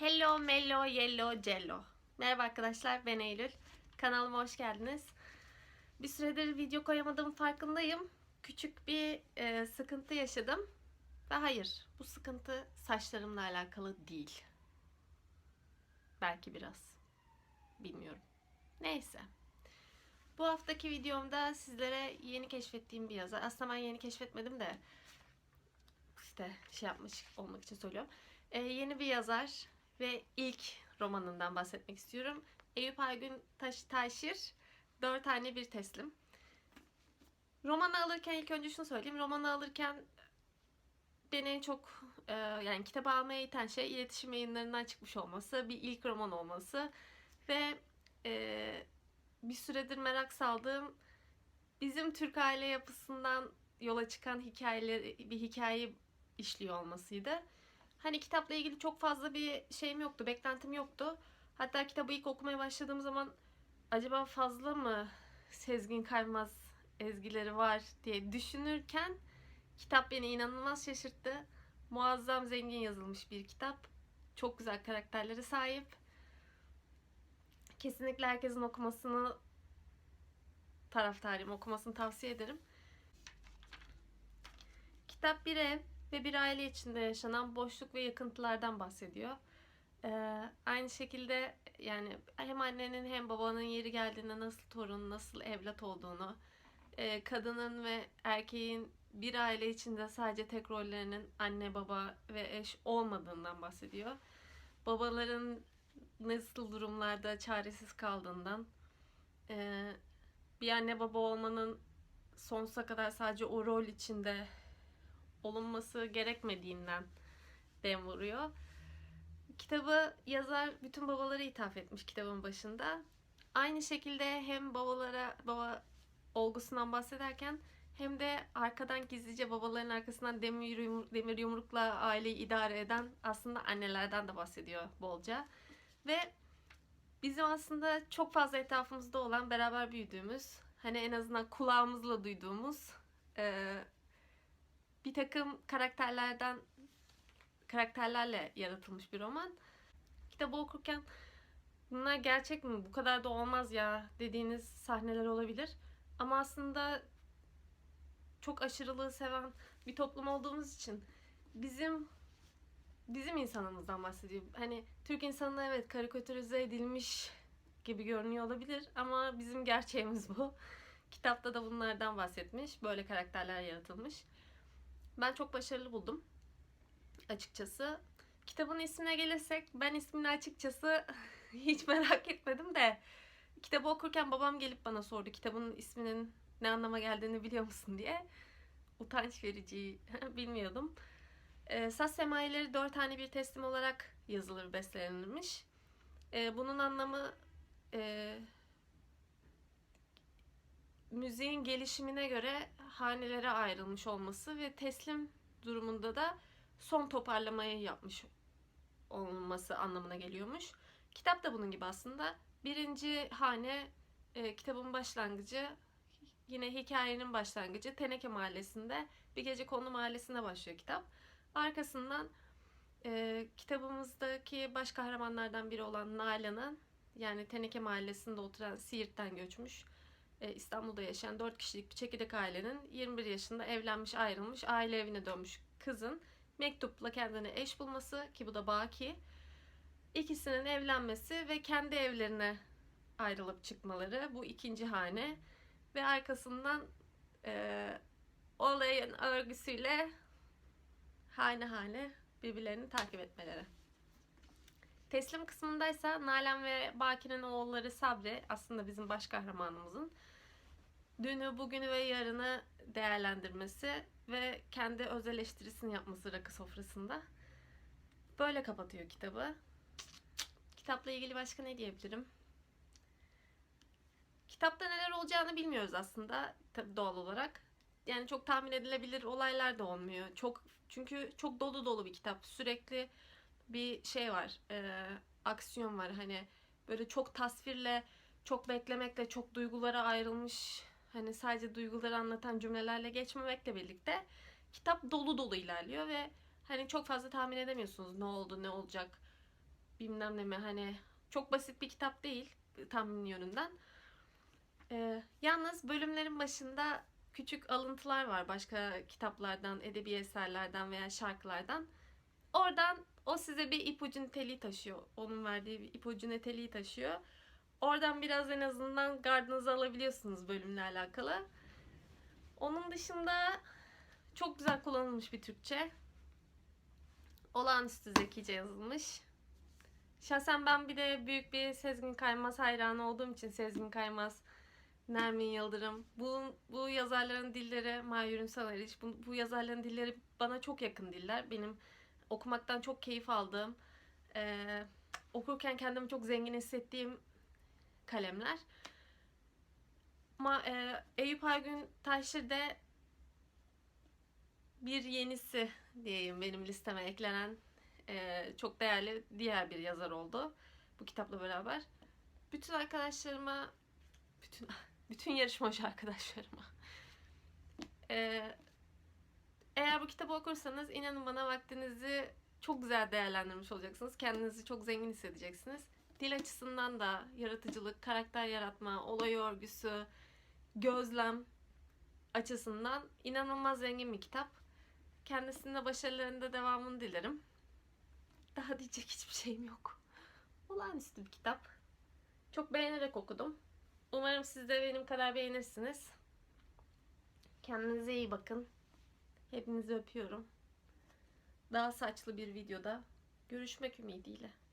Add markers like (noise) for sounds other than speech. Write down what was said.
Hello, Mello, Yellow, Cello. Merhaba arkadaşlar, ben Eylül. Kanalıma hoş geldiniz. Bir süredir video koyamadığım farkındayım. Küçük bir e, sıkıntı yaşadım. Ve hayır, bu sıkıntı saçlarımla alakalı değil. Belki biraz. Bilmiyorum. Neyse. Bu haftaki videomda sizlere yeni keşfettiğim bir yazar. Aslında ben yeni keşfetmedim de işte şey yapmış olmak için söylüyorum. Ee, yeni bir yazar ve ilk romanından bahsetmek istiyorum. Eyüp Aygün Taş Taşir, Dört Tane Bir Teslim. Romanı alırken ilk önce şunu söyleyeyim. Romanı alırken beni en çok e, yani kitabı almaya iten şey iletişim yayınlarından çıkmış olması, bir ilk roman olması ve e, bir süredir merak saldığım bizim Türk aile yapısından yola çıkan hikayeleri bir hikayeyi işliyor olmasıydı. Hani kitapla ilgili çok fazla bir şeyim yoktu, beklentim yoktu. Hatta kitabı ilk okumaya başladığım zaman acaba fazla mı Sezgin Kaymaz ezgileri var diye düşünürken kitap beni inanılmaz şaşırttı. Muazzam zengin yazılmış bir kitap. Çok güzel karakterlere sahip. Kesinlikle herkesin okumasını taraftarıyım. Okumasını tavsiye ederim. Kitap bir ev ve bir aile içinde yaşanan boşluk ve yakıntılardan bahsediyor. Ee, aynı şekilde yani hem annenin hem babanın yeri geldiğinde nasıl torun, nasıl evlat olduğunu, e, kadının ve erkeğin bir aile içinde sadece tek rollerinin anne, baba ve eş olmadığından bahsediyor. Babaların nasıl durumlarda çaresiz kaldığından, e, bir anne baba olmanın sonsuza kadar sadece o rol içinde olunması gerekmediğinden dem vuruyor. Kitabı yazar bütün babalara ithaf etmiş kitabın başında. Aynı şekilde hem babalara baba olgusundan bahsederken hem de arkadan gizlice babaların arkasından demir, yumru- demir yumrukla aileyi idare eden aslında annelerden de bahsediyor bolca. Ve bizim aslında çok fazla etrafımızda olan beraber büyüdüğümüz hani en azından kulağımızla duyduğumuz bir takım karakterlerden karakterlerle yaratılmış bir roman. Kitabı okurken bunlar gerçek mi? Bu kadar da olmaz ya dediğiniz sahneler olabilir. Ama aslında çok aşırılığı seven bir toplum olduğumuz için bizim bizim insanımızdan bahsediyor. Hani Türk insanı evet karikatürize edilmiş gibi görünüyor olabilir ama bizim gerçeğimiz bu. Kitapta da bunlardan bahsetmiş. Böyle karakterler yaratılmış. Ben çok başarılı buldum açıkçası. Kitabın ismine gelirsek ben ismini açıkçası (laughs) hiç merak etmedim de kitabı okurken babam gelip bana sordu kitabın isminin ne anlama geldiğini biliyor musun diye. Utanç verici (laughs) bilmiyordum. E, Saz Semayileri dört tane bir teslim olarak yazılır, bestelenirmiş. E, bunun anlamı e, müziğin gelişimine göre hanelere ayrılmış olması ve teslim durumunda da son toparlamayı yapmış olması anlamına geliyormuş. Kitap da bunun gibi aslında. Birinci hane e, kitabın başlangıcı yine hikayenin başlangıcı Teneke Mahallesi'nde bir gece konu mahallesinde başlıyor kitap. Arkasından e, kitabımızdaki baş kahramanlardan biri olan Nalan'ın yani Teneke Mahallesi'nde oturan Siirt'ten göçmüş İstanbul'da yaşayan 4 kişilik bir çekirdek ailenin 21 yaşında evlenmiş ayrılmış aile evine dönmüş kızın mektupla kendine eş bulması ki bu da baki. İkisinin evlenmesi ve kendi evlerine ayrılıp çıkmaları bu ikinci hane ve arkasından e, olayın örgüsüyle hane hane birbirlerini takip etmeleri. Teslim kısmındaysa Nalan ve Baki'nin oğulları Sabri aslında bizim baş kahramanımızın dünü, bugünü ve yarını değerlendirmesi ve kendi öz eleştirisini yapması rakı sofrasında. Böyle kapatıyor kitabı. Kitapla ilgili başka ne diyebilirim? Kitapta neler olacağını bilmiyoruz aslında doğal olarak. Yani çok tahmin edilebilir olaylar da olmuyor. Çok çünkü çok dolu dolu bir kitap. Sürekli bir şey var. e, aksiyon var. Hani böyle çok tasvirle, çok beklemekle, çok duygulara ayrılmış hani sadece duyguları anlatan cümlelerle geçmemekle birlikte kitap dolu dolu ilerliyor ve hani çok fazla tahmin edemiyorsunuz ne oldu, ne olacak. bilmem ne mi hani çok basit bir kitap değil tahmin yönünden. Ee, yalnız bölümlerin başında küçük alıntılar var başka kitaplardan, edebi eserlerden veya şarkılardan. Oradan o size bir ipucu niteliği taşıyor. Onun verdiği bir ipucu niteliği taşıyor. Oradan biraz en azından gardınızı alabiliyorsunuz bölümle alakalı. Onun dışında çok güzel kullanılmış bir Türkçe. Olağanüstü zekice yazılmış. Şahsen ben bir de büyük bir Sezgin Kaymaz hayranı olduğum için Sezgin Kaymaz, Nermin Yıldırım. Bu, bu yazarların dilleri, Mahir Ünsal Eriç, bu, bu yazarların dilleri bana çok yakın diller. Benim okumaktan çok keyif aldığım, eee, okurken kendimi çok zengin hissettiğim kalemler. Ma, eee, Eyüp Aygün Taşır de bir yenisi diyeyim benim listeme eklenen eee, çok değerli diğer bir yazar oldu bu kitapla beraber. Bütün arkadaşlarıma, bütün (laughs) bütün yarışmacı arkadaşlarıma eee, eğer bu kitabı okursanız inanın bana vaktinizi çok güzel değerlendirmiş olacaksınız. Kendinizi çok zengin hissedeceksiniz. Dil açısından da yaratıcılık, karakter yaratma, olay örgüsü, gözlem açısından inanılmaz zengin bir kitap. Kendisinde başarılarında devamını dilerim. Daha diyecek hiçbir şeyim yok. Olağanüstü bir kitap. Çok beğenerek okudum. Umarım siz de benim kadar beğenirsiniz. Kendinize iyi bakın. Hepinizi öpüyorum. Daha saçlı bir videoda görüşmek ümidiyle.